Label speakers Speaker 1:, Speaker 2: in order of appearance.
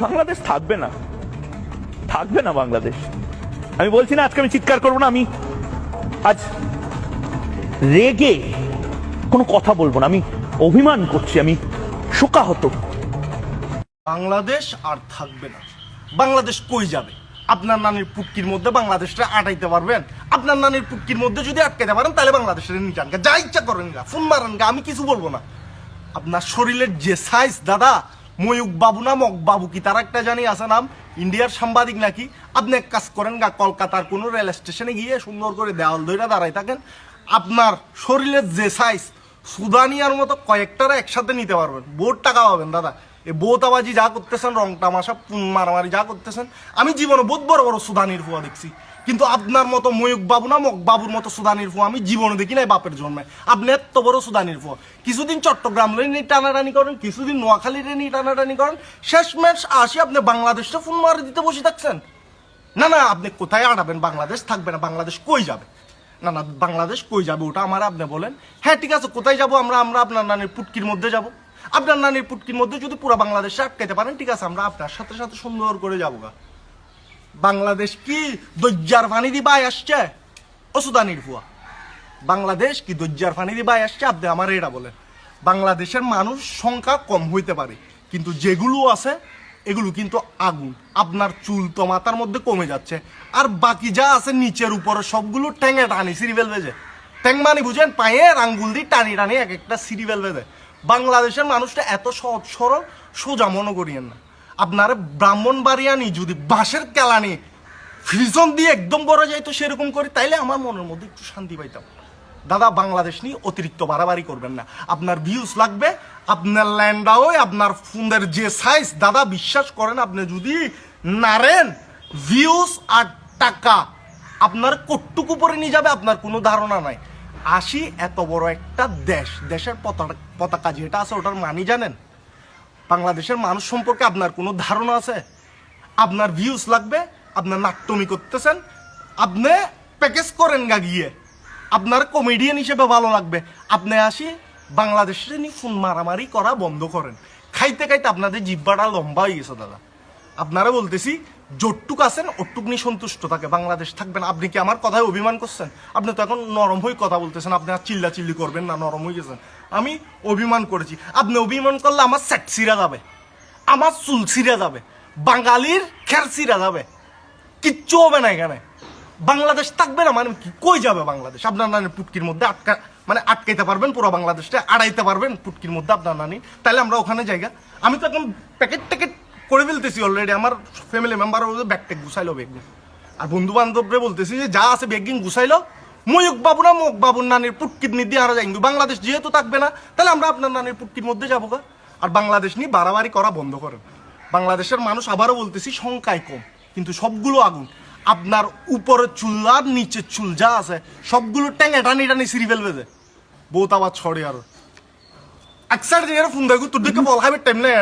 Speaker 1: বাংলাদেশ থাকবে না। থাকবে না বাংলাদেশ। আমি বলছি না, আজকে আমি চিৎকার করব না, আমি আজ রেগে কোনো কথা বলব না, আমি অভিমান করছি, আমি শোকাহত।
Speaker 2: বাংলাদেশ আর থাকবে না। বাংলাদেশ কই যাবে? আপনার নানির পুটকির মধ্যে বাংলাদেশটা আটাইতে পারবেন? আপনার নানির পুটকির মধ্যে যদি আটকাইতে পারেন, তাহলে বাংলাদেশের নিটান যা ইচ্ছা করেন গা ফোন মারেন গা, আমি কিছু বলব না। আপনার শরীরের যে সাইজ দাদা ময়ূক বাবু না মক বাবু কি? তার একটা জানি আছে নাম, ইন্ডিয়ার সাংবাদিক নাকি? আপনি এক কাজ করেন গা, কলকাতার কোনো রেল স্টেশনে গিয়ে সুন্দর করে দেওয়াল দইরা দাঁড়াই থাকেন। আপনার শরীরের যে সাইজ সুদানিয়ার মতো কয়েকটারা একসাথে নিতে পারবেন। বোর্ড টাকা পাবেন, দাদা। এই বোতাবাজি যা করতেছেন, রং তামাশা মারামারি যা করতেছেন, আমি জীবনে বহুত বড় বড় সুদানির ফুয়া দেখছি। কিন্তু আপনার মতো ময়ূক বাবু না মক বাবুর মতো সুদানির ফুয়া আমি জীবনে দেখি নাই বাপের জন্মে। আপনি এত বড় সুদানির ফুয়া। কিছুদিন চট্টগ্রাম নিয়ে টানাটানি করেন, কিছুদিন নোয়াখালীর নিয়ে টানাটানি করেন শেষ ম্যাচ আসি আপনি বাংলাদেশটা ফোন মারে দিতে বসে থাকছেন। না না, আপনি কোথায় আড়াবেন বাংলাদেশ থাকবে না, বাংলাদেশ কই যাবে? না না, বাংলাদেশ কই যাবে ওটা আমার আপনি বলেন। হ্যাঁ ঠিক আছে, কোথায় যাব আমরা? আমরা আপনার নানির পুটকির মধ্যে যাব। আপনার নানির পুটকির মধ্যে যদি পুরো বাংলাদেশে আটকাইতে পারেন, ঠিক আছে, আমরা আপনার সাথে সাথে সুন্দর করে যাব গা। বাংলাদেশ কি দজ্জার পানি দিবাই আসছে? অসুদানির ফুয়া বাংলাদেশ কি দজ্জার পানি দিবাই আসছে? আপনি আমার এটা বলেন। বাংলাদেশের মানুষ সংখ্যা কম হইতে পারে, কিন্তু যেগুলো আছে, এগুলো কিন্তু আগুন। আপনার চুল তো মাথার মধ্যে কমে যাচ্ছে। আর বাকি যা আছে নিচের উপরে, সবগুলো ট্যাঙে টানি সিরিবেল বেজে। ট্যাং মানে বুঝেন? পায়ের আঙ্গুল দিয়ে টানি টানি এক একটা সিরিবেল বেজে। বাংলাদেশের মানুষটা এত সহজ সরল, সোজা মনে করিয়েন না। আপনার ব্রাহ্মণ বাড়িয়ানি যদি বাঁশের কেলানি, ফ্রিজন দিয়ে একদম বড় যাইতো সেরকম করি, তাইলে আমার মনের মধ্যে একটু শান্তি পাইতাম। দাদা, বাংলাদেশ নিয়ে অতিরিক্ত বাড়াবাড়ি করবেন না। আপনার ভিউজ লাগবে, আপনার ল্যান্ডাও আপনার ফোনের যে সাইজ দাদা বিশ্বাস করেন আপনি যদি নারেন ভিউজ আর টাকা আপনার কটুক পরে নিয়ে যাবে, আপনার কোনো ধারণা নাই। আসি, এত বড় একটা দেশ, দেশের পতাকা যেটা আছে, ওটার মানি জানেন? বাংলাদেশের মানুষ সম্পর্কে আপনার কোনো ধারণা আছে? আপনার ভিউজ লাগবে, আপনার নাট্যমি করতেছেন, আপনি প্যাকেজ করেন গা গিয়ে। আপনার কমেডিয়ান হিসেবে ভালো লাগবে। আপনি আসি বাংলাদেশে নি ফোন মারামারি করা বন্ধ করেন। খাইতে খাইতে আপনাদের জিব্বাটা লম্বা হয়ে গেছে, দাদা। আপনারা বলতেছি জোটটুক আছেন ওটুক নিয়ে সন্তুষ্ট থাকে। বাংলাদেশ থাকবেন। আপনি কি আমার কথায় অভিমান করছেন? আপনি তো এখন নরম হয়ে কথা বলতেছেন। আপনি আর চিল্লা চিল্লি করবেন না, নরম হয়ে গেছেন। আমি অভিমান করেছি। আপনি অভিমান করলে আমার সেট সিরা যাবে। আমার চুল সিরা যাবে। বাঙালির খের সিরা যাবে। কিচ্ছু হবে না এখানে। বাংলাদেশ থাকবে না মানে কি? কই যাবে বাংলাদেশ? আপনার নানির পুটকির মধ্যে আটকা মানে আটকাইতে পারবেন পুরো বাংলাদেশটা, আড়াইতে পারবেন পুটকির মধ্যে আপনার নানি। তাহলে আমরা ওখানে জায়গা। আমি তো এখন প্যাকেট ট্যাকেট করে ফেলতেছি অলরেডি আমার ফ্যামিলি মেম্বার ব্যাগ ট্যাগ গুছাইলো বেগ আর বন্ধু বান্ধবরে বলতেছি যে, যা আছে বেগিং গুছাইলো। ময়ূক বাবু না মোক বাবুর নানির পুটকির নিয়ে দিয়ে হারা যাই বাংলাদেশ যেহেতু থাকবে না, তাহলে আমরা আপনার নানির পুটকির মধ্যে যাব গা। আর বাংলাদেশ নিয়ে বাড়াবাড়ি করা বন্ধ করেন বাংলাদেশের মানুষ আবারও বলতেছি, সংখ্যায় কম। কিন্তু সবগুলো আগুন। আপনার উপরের চুল আর নিচের চুল যা আছে, সবগুলো ট্যাঙে টানি টানি সিঁড়ি ফেলবে যে। বহুত আবার ছড়ে আর। একসাথে ফোন দেখো তোর দিকে বল হাইবে টাইম নেই